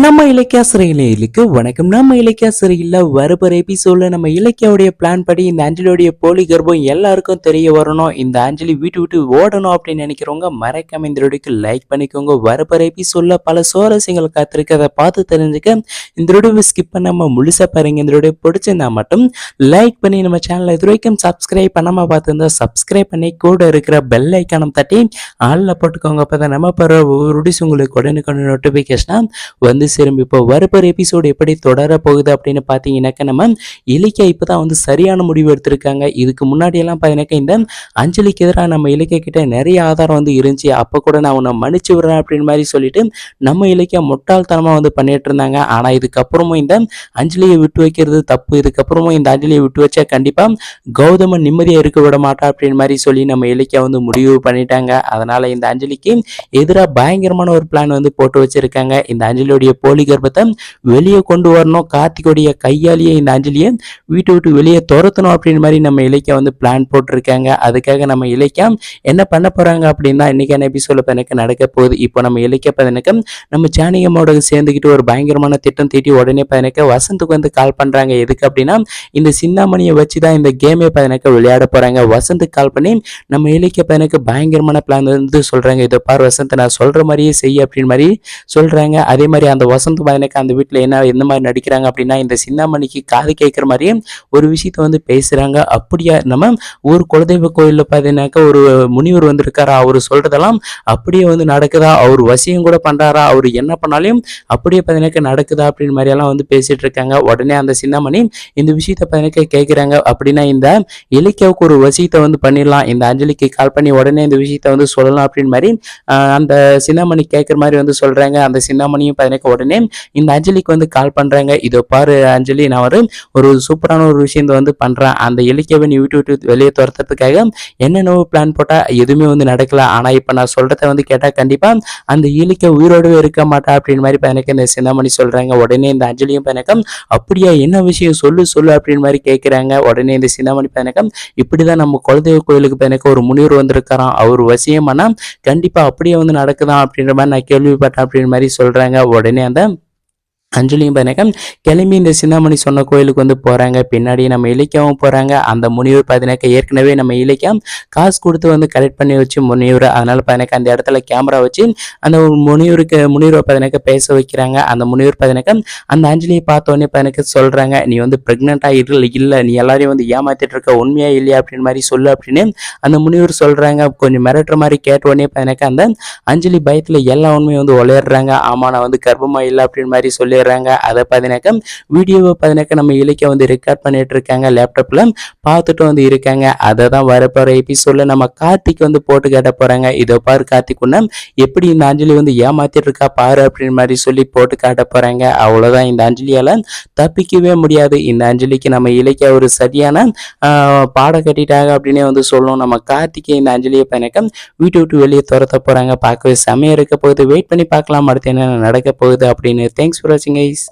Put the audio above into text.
நம்ம இலக்கியா சிறையிலுக்கு வணக்கம். நம்ம இலக்கியா சிறையில் வரப்போற எபிசோட்ல நம்ம இலக்கியாவுடைய பிளான் படி இந்த ஆஞ்சலியோடைய போலி கர்ப்பம் எல்லாருக்கும் தெரிய வரணும். இந்த அஞ்சலி வீட்டு விட்டு ஓடணும் அப்படின்னு நினைக்கிறவங்க மறக்காம இந்த வீடியோக்கு லைக் பண்ணிக்கோங்க. வரப்போற எபிசோட்ல பல சுவாரஸ்யங்கள் காத்திருக்கு. அதை பார்த்து தெரிஞ்சுக்க இந்த வீடியோவை ஸ்கிப் பண்ணாம முழுசா பாருங்க. இந்த வீடியோ பிடிச்சிருந்தா மட்டும் லைக் பண்ணி நம்ம சேனலை இது வரைக்கும் சப்ஸ்கிரைப் பண்ணாம பார்த்துருந்தா சப்ஸ்கிரைப் பண்ணி கூட இருக்கிற பெல் ஐக்கானம் தட்டி ஆளில் போட்டுக்கோங்க. அப்பதான் நம்ம போகிற ஒரு வீடியோஸ் உங்களுக்கு உடனுக்குடன் நோட்டிஃபிகேஷனாக வந்து சேரும். இப்போ வரப்போகிற எபிசோடு எப்படி தொடர போகுது அப்படின்னு பார்த்தீங்கன்னாக்கா நம்ம இலக்கியா இப்போ தான் வந்து சரியான முடிவு எடுத்திருக்காங்க. இதுக்கு முன்னாடியெல்லாம் பார்த்தீங்கன்னாக்கா இந்த அஞ்சலிக்கு எதிராக நம்ம இலக்கிய கிட்ட நிறைய ஆதாரம் வந்து இருந்துச்சு. அப்போ கூட நான் உன்னை மன்னிச்சு விடுறேன் அப்படின்னு மாதிரி சொல்லிட்டு நம்ம இலக்கியா முட்டாள்தனமாக வந்து பண்ணிட்டு இருந்தாங்க. ஆனால் இதுக்கப்புறமும் இந்த அஞ்சலியை விட்டு வைக்கிறது தப்பு. இதுக்கப்புறமும் இந்த அஞ்சலியை விட்டு வச்சா கண்டிப்பாக கௌதம நிம்மதியாக இருக்க விட மாட்டா அப்படின்னு மாதிரி சொல்லி நம்ம இலக்கியா வந்து முடிவு பண்ணிட்டாங்க. அதனால இந்த அஞ்சலிக்கு எதிராக பயங்கரமான ஒரு பிளான் வந்து போட்டு வச்சிருக்காங்க. இந்த அஞ்சலியோடைய போலி கர்ப்பத்தை வெளியே கொண்டு வரணும். கார்த்திகோடைய கையாலேயே இந்த அஞ்சலியை வீட்டை விட்டு வெளியே துரத்தணும் அப்படின்னு மாதிரி நம்ம இலக்கியா வந்து பிளான் போட்டிருக்காங்க. அதுக்காக நம்ம இலக்கியா என்ன பண்ண போறாங்க அப்படின்னா இன்னைக்கான எபிசோட எனக்கு நடக்க போகுது. இப்போ நம்ம இலக்கிய பதினக்கு நம்ம ஜானகியம்மோட சேர்ந்துக்கிட்டு ஒரு பயங்கரமான திட்டம் தீட்டி உடனே பதினக்க வசந்துக்கு வந்து கால் பண்றாங்க. எதுக்கு அப்படின்னா இந்த சின்னாமணியை வச்சு தான் இந்த கேமே பதினக்க விளையாட போறாங்க. வசந்துக்கு கால் பண்ணி நம்ம இலக்கிய பதினக்கு பயங்கரமான பிளான் வந்து சொல்றாங்க. இதை பார் வசந்த் நான் சொல்ற மாதிரியே செய் அப்படின்னு மாதிரி சொல்றாங்க. அது அதே மாதிரி அந்த வசந்த் பையனுக்கு அந்த வீட்டில் என்ன எந்த மாதிரி நடிக்கிறாங்க அப்படின்னா இந்த சின்னாமணிக்கு காது கேட்குற மாதிரியே ஒரு விஷயத்த வந்து பேசுகிறாங்க அப்படியா நம்ம ஊர் குலதெய்வ கோயிலில் பார்த்தீங்கன்னாக்கா ஒரு முனிவர் வந்திருக்காரா அவர் சொல்கிறதெல்லாம் அப்படியே வந்து நடக்குதா? அவர் வசியம் கூட பண்ணுறாரா அவர் என்ன பண்ணாலும் அப்படியே பார்த்தீங்கன்னாக்கா நடக்குதா அப்படின்னு மாதிரியெல்லாம் வந்து பேசிகிட்டு இருக்காங்க. உடனே அந்த சின்னாமணி இந்த விஷயத்த பார்த்தீங்கன்னாக்கா கேட்குறாங்க அப்படின்னா இந்த இலக்கியாவுக்கு ஒரு வசியத்தை வந்து பண்ணிடலாம். இந்த அஞ்சலிக்கு கால் பண்ணி உடனே இந்த விஷயத்த வந்து சொல்லலாம் அப்படின்னு மாதிரி அந்த சின்னாமணி கேட்குற மாதிரி வந்து சொல்கிறாங்க அந்த சின்னாமணியும் பார்த்தீங்கன்னா உடனே இந்த அஞ்சலிக்கு வந்து கால் பண்றாங்க. இதோ பாரு அஞ்சலி நான் ஒரு ஒரு சூப்பரான ஒரு விஷயத்தை வந்து பண்ணுறேன் அந்த இலக்கியவை நீ விட்டு விட்டு வெளியே துரத்துறதுக்காக என்னென்னவோ பிளான் போட்டால் எதுவுமே வந்து நடக்கல. ஆனா இப்போ நான் சொல்கிறத வந்து கேட்டால் கண்டிப்பாக அந்த இலக்கிய உயிரோடவே இருக்க மாட்டா அப்படின்னு மாதிரி எனக்கு இந்த சிந்தாமணி சொல்றாங்க. உடனே இந்த அஞ்சலியும் எனக்கு அப்படியா என்ன விஷயம்? சொல்லு சொல்லு அப்படின்னு மாதிரி கேட்குறாங்க உடனே இந்த சின்னாமணி இப்படி தான் நம்ம குலதெய்வ கோயிலுக்கு எனக்கு ஒரு முனிவர் வந்திருக்காராம். அவர் வசியமானா கண்டிப்பா அப்படியே வந்து நடக்குதான் அப்படின்ற மாதிரி நான் கேள்விப்பட்டேன் அப்படின்ற மாதிரி சொல்கிறாங்க சொல்றாங்க உடனே அந்த அஞ்சலியும் பார்த்தீங்கன்னா கிளம்பி இந்த சிந்தாமணி சொன்ன கோயிலுக்கு வந்து போகிறாங்க பின்னாடி நம்ம இலக்கியாவும் போகிறாங்க அந்த முனிவர் பார்த்தீங்கன்னா ஏற்கனவே நம்ம இலக்கியம் காசு கொடுத்து வந்து கலெக்ட் பண்ணி வச்சு முனிவர். அதனால் பார்த்தீங்கன்னா அந்த இடத்துல கேமரா வச்சு அந்த முனிவருக்கு முனிவரை பார்த்தீங்கன்னா பேச வைக்கிறாங்க. அந்த முனிவர் பார்த்தீங்கன்னா அந்த அஞ்சலியை பார்த்தோன்னே உடனே பார்த்தீங்கன்னா சொல்கிறாங்க நீ வந்து ப்ரெக்னெண்ட்டாக இல்லை இல்லை நீ எல்லாரையும் வந்து ஏமாத்திட்டு இருக்க உண்மையாக இல்லையா? அப்படின்னு மாதிரி சொல்லு அப்படின்னு அந்த முனிவர் சொல்கிறாங்க கொஞ்சம் மிரட்டுற மாதிரி கேட்ட உடனே அந்த அஞ்சலி பயத்தில் எல்லா உண்மையும் வந்து உளையிடுறாங்க ஆமா நான் வந்து கர்ப்பமாக இல்லை அப்படின்னு மாதிரி சொல்லி போயிடுறாங்க. அதை பார்த்தீங்கன்னாக்கா வீடியோவை பார்த்தினாக்க நம்ம இலக்கிய வந்து ரெக்கார்ட் பண்ணிட்டு இருக்காங்க. லேப்டாப்ல பார்த்துட்டு வந்து இருக்காங்க. அதை தான் வரப்போற எபிசோட்ல நம்ம கார்த்திக் வந்து போட்டு கேட்ட போறாங்க. இதோ பாரு கார்த்திக் எப்படி இந்த அஞ்சலி வந்து ஏமாத்திட்டு இருக்கா பாரு அப்படின்னு மாதிரி சொல்லி போட்டு காட்ட போறாங்க. அவ்வளவுதான். இந்த அஞ்சலியால தப்பிக்கவே முடியாது. இந்த அஞ்சலிக்கு நம்ம இலக்கிய ஒரு சரியான பாடம் கட்டிட்டாங்க அப்படின்னே வந்து சொல்லணும். நம்ம கார்த்திகை இந்த அஞ்சலியை பயணக்கம் வீட்டு விட்டு வெளியே துரத்த போறாங்க. பார்க்கவே செமையா இருக்க போகுது. வெயிட் பண்ணி பார்க்கலாம். அடுத்து என்ன நடக்க போகுது அப்படின்னு தேங்க்ஸ் ஃபார் வாட்சிங் guys.